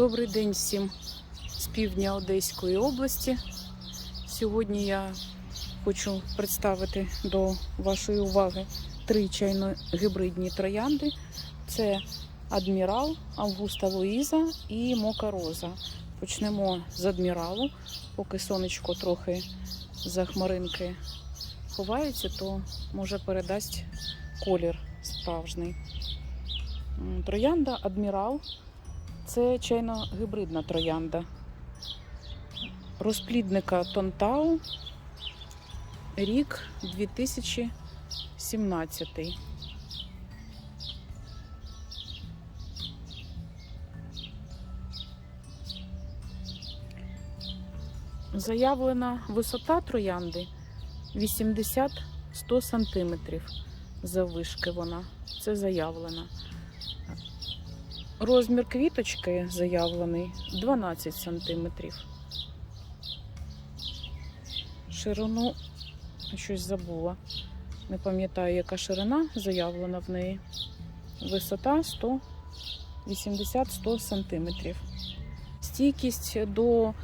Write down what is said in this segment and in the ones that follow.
Добрий день всім з півдня Одеської області. Сьогодні я хочу представити до вашої уваги три чайно-гібридні троянди. Це Адмірал, Августа Луїза і Мока Роза. Почнемо з адміралу. Поки сонечко трохи за хмаринки ховається, то може передасть колір справжній. Троянда Адмірал це чайно-гибридна троянда. Розплідника Тонтау. Рік 2017. Заявлена висота троянди 80-100 см заввишки вона. Це заявлена. Розмір квіточки заявлений 12 см. Ширину щось забула. Не пам'ятаю, яка ширина заявлена в неї. Висота 180-100 см. Стійкість до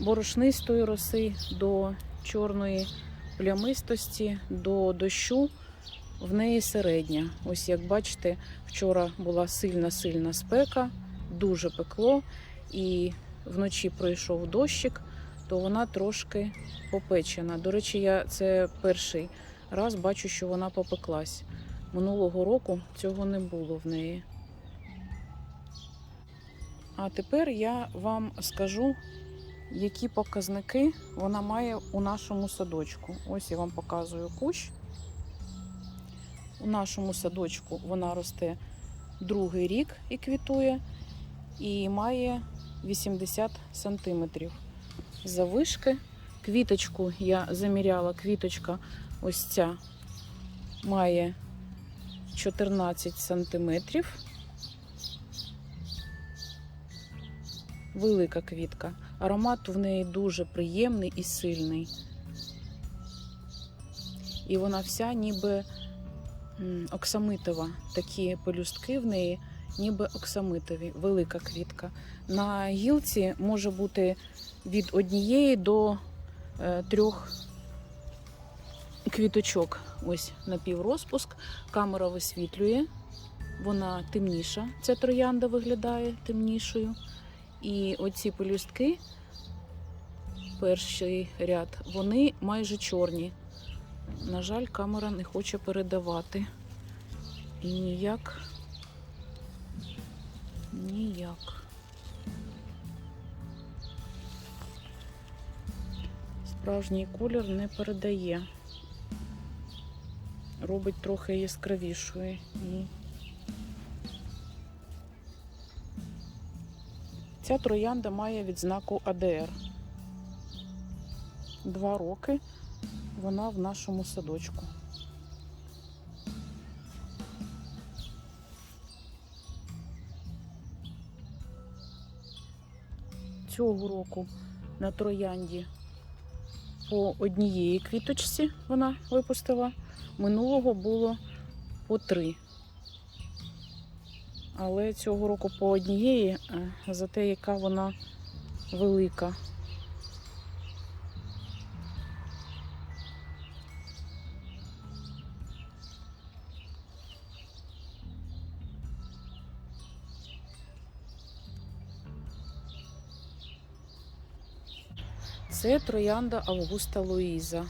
борошнистої роси, до чорної плямистості, до дощу в неї середня. Ось як бачите, вчора була сильна-сильна спека, дуже пекло, і вночі пройшов дощик, то вона трошки попечена. До речі, я це перший раз бачу, що вона попеклась. Минулого року цього не було в неї. А тепер я вам скажу, які показники вона має у нашому садочку. Ось я вам показую кущ. У нашому садочку вона росте другий рік і квітує, і має 80 сантиметрів завишки. Квіточку я заміряла, квіточка ось ця має 14 сантиметрів. Велика квітка. Аромат в неї дуже приємний і сильний. І вона вся ніби оксамитова. Такі пелюстки в неї, ніби оксамитові, велика квітка. На гілці може бути від однієї до е, трьох квіточок. Ось напіврозпуск. Камера висвітлює. Вона темніша. Ця троянда виглядає темнішою. І оці пелюстки, перший ряд, вони майже чорні. На жаль, камера не хоче передавати. І ніяк. Ніяк. Справжній колір не передає. Робить трохи яскравішою. І Ця троянда має відзнаку АДР. Два роки вона в нашому садочку. Цього року на троянді по однієї квіточці вона випустила. Минулого було по три. Але цього року по однієї, е, за те, яка вона велика. Це троянда Августа Луїза.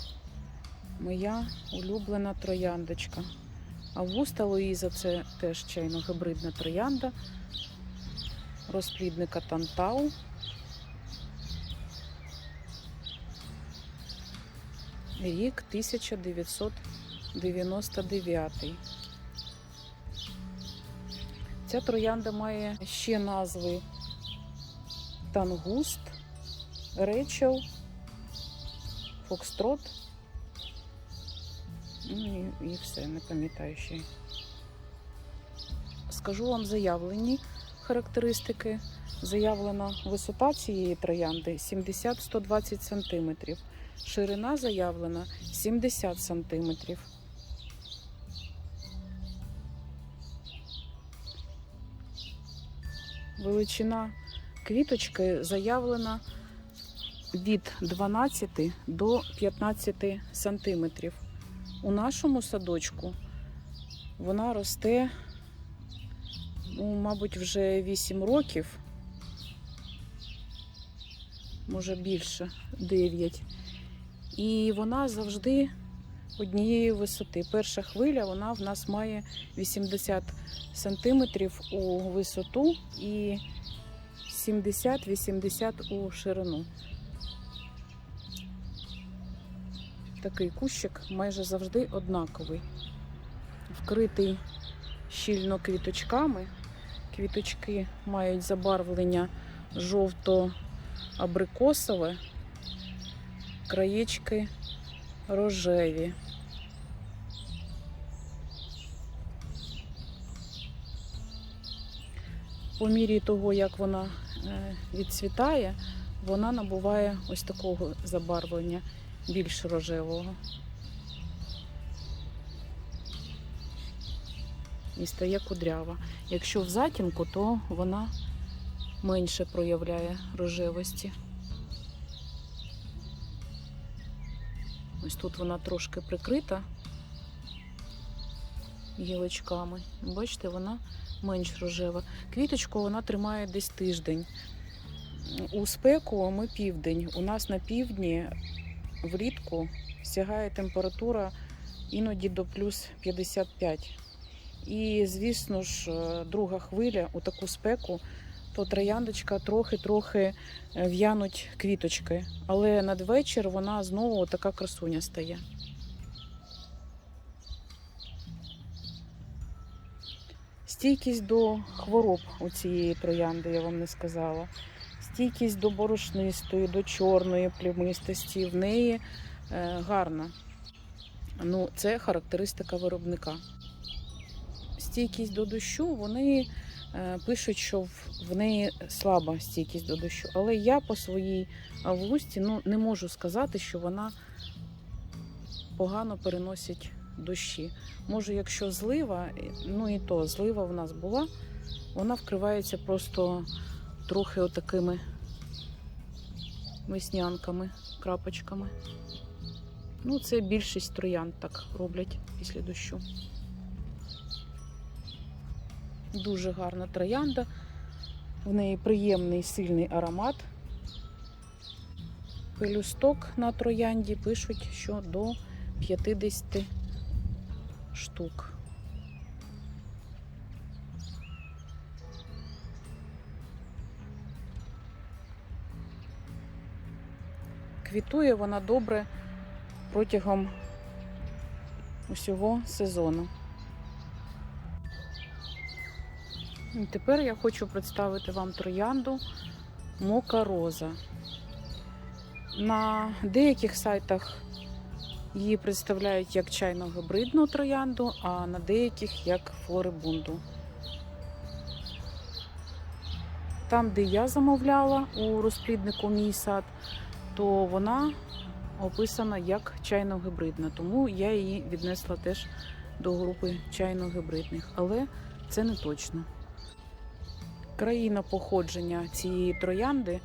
Моя улюблена трояндочка. Августа Луїза це теж чайно-гибридна троянда розплідника Тантау. Рік 1999. Ця троянда має ще назви Тангуст, Речел, Фокстрот. Ну і, і все, не пам'ятаю ще. Скажу вам заявлені характеристики. Заявлена висота цієї троянди 70-120 см. Ширина заявлена 70 см. Величина квіточки заявлено від 12 до 15 сантиметрів. У нашому садочку вона росте, ну, мабуть, вже 8 років, може більше 9. І вона завжди однієї висоти. Перша хвиля вона в нас має 80 сантиметрів у висоту і 70-80 у ширину. Такий кущик майже завжди однаковий. Вкритий щільно квіточками. Квіточки мають забарвлення жовто-абрикосове, краєчки рожеві. По мірі того, як вона е, відцвітає, вона набуває ось такого забарвлення більш рожевого. І стає кудрява. Якщо в затінку, то вона менше проявляє рожевості. Ось тут вона трошки прикрита гілочками. Бачите, вона менш рожева. Квіточку вона тримає десь тиждень. У спеку ми південь. У нас на півдні влітку сягає температура іноді до плюс 55. І, звісно ж, е, друга хвиля у таку спеку, то трояндочка трохи-трохи е, в'януть квіточки. Але надвечір вона знову така красуня стає. Стійкість до хвороб у цієї троянди, я вам не сказала. Стійкість до борошнистої, до чорної плямистості в неї е, гарна. Ну, це характеристика виробника. Стійкість до дощу, вони е, пишуть, що в, неї слаба стійкість до дощу. Але я по своїй августі ну, не можу сказати, що вона погано переносить дощі. Може, якщо злива, ну і то злива в нас була, вона вкривається просто трохи отакими веснянками, крапочками. Ну, це більшість троян так роблять після дощу. Дуже гарна троянда. В неї приємний сильний аромат. Пелюсток на троянді пишуть, що до 50 штук. Квітує вона добре протягом усього сезону. І тепер я хочу представити вам троянду Мока Роза. На деяких сайтах її представляють як чайно-гибридну троянду, а на деяких як флорибунду. Там, де я замовляла у розпліднику мій сад, то вона описана як чайно-гибридна, тому я її віднесла теж до групи чайно-гибридних, але це не точно. Країна походження цієї троянди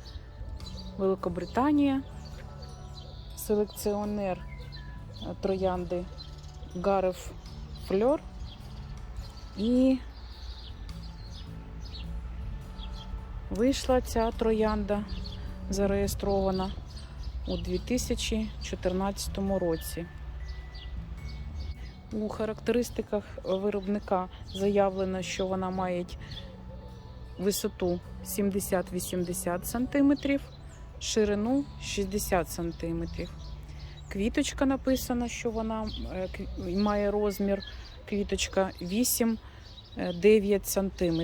Великобританія, селекціонер троянди Гарев Фльор. І вийшла ця троянда зареєстрована у 2014 році. У характеристиках виробника заявлено, що вона має висоту 70-80 см, ширину 60 см. Квіточка написано, що вона е, має розмір квіточка 8-9 см.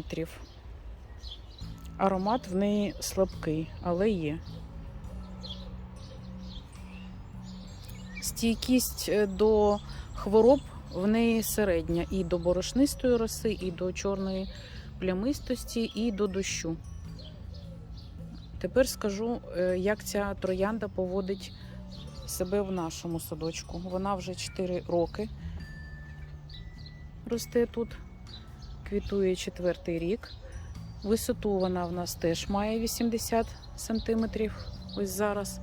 Аромат в неї слабкий, але є. Стійкість е, до хвороб в неї середня і до борошнистої роси, і до чорної плямистості, і до дощу. Тепер скажу, е, як ця троянда поводить себе в нашому садочку. Вона вже 4 роки росте тут, квітує четвертий рік. Висоту вона в нас теж має 80 см, ось зараз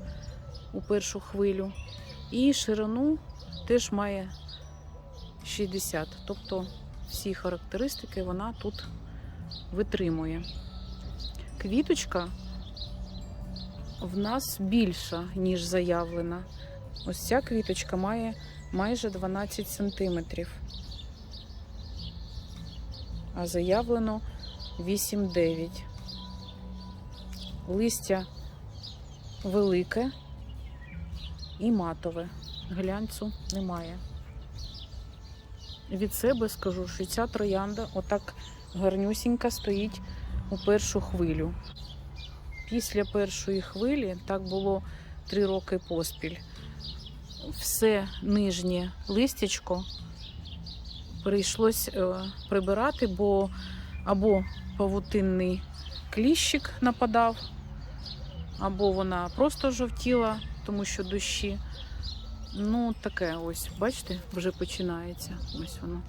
у першу хвилю. І ширину теж має 60. Тобто всі характеристики вона тут витримує. Квіточка в нас більша, ніж заявлена. Ось ця квіточка має майже 12 сантиметрів. А заявлено 8-9. Листя велике і матове. Глянцю немає. Від себе скажу, що ця троянда отак гарнюсінька стоїть у першу хвилю. Після першої хвилі так було три роки поспіль. Все нижнє листячко прийшлось е, прибирати, бо або павутинний кліщик нападав, або вона просто жовтіла, тому що дощі. Ну, таке ось, бачите, вже починається. Ось воно.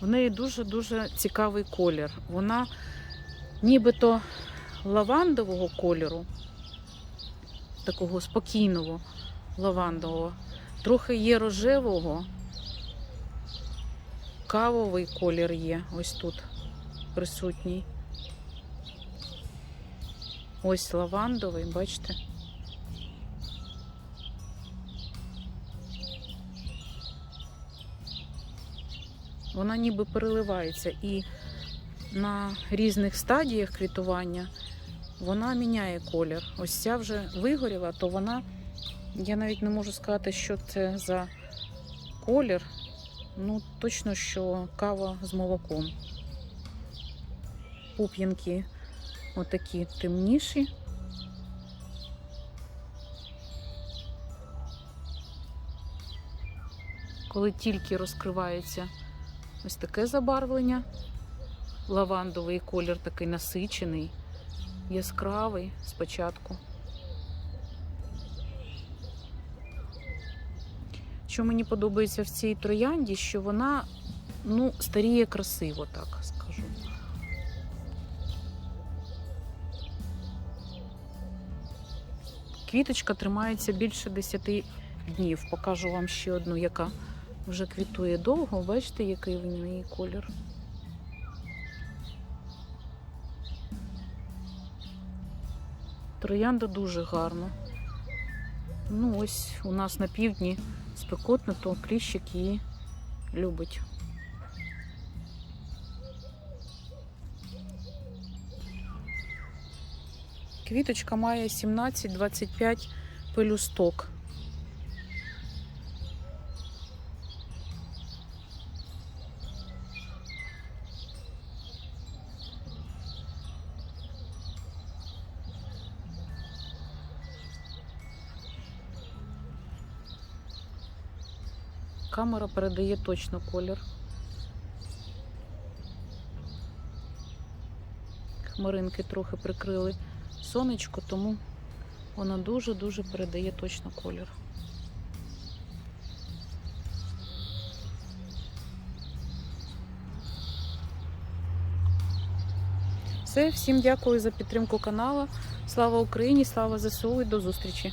В неї дуже-дуже цікавий колір. Вона нібито лавандового кольору, такого спокійного лавандового, трохи є рожевого, кавовий колір є ось тут присутній. Ось лавандовий, бачите? Вона ніби переливається і на різних стадіях квітування вона міняє колір. Ось ця вже вигоріла, то вона, я навіть не можу сказати, що це за колір. Ну, точно, що кава з молоком. Пуп'янки отакі темніші. Коли тільки розкривається ось таке забарвлення, лавандовий колір такий насичений, яскравий спочатку. Що мені подобається в цій троянді, що вона ну, старіє красиво, так Квіточка тримається більше 10 днів. Покажу вам ще одну, яка вже квітує довго. Бачите, який в неї колір. Троянда дуже гарна. Ну, ось у нас на півдні спекотно, то кліщик її любить. Квіточка має 17-25 пелюсток. Камера передає точно колір. Хмаринки трохи прикрили сонечко, тому вона дуже-дуже передає точно колір. Все, всім дякую за підтримку каналу. Слава Україні, слава ЗСУ і до зустрічі!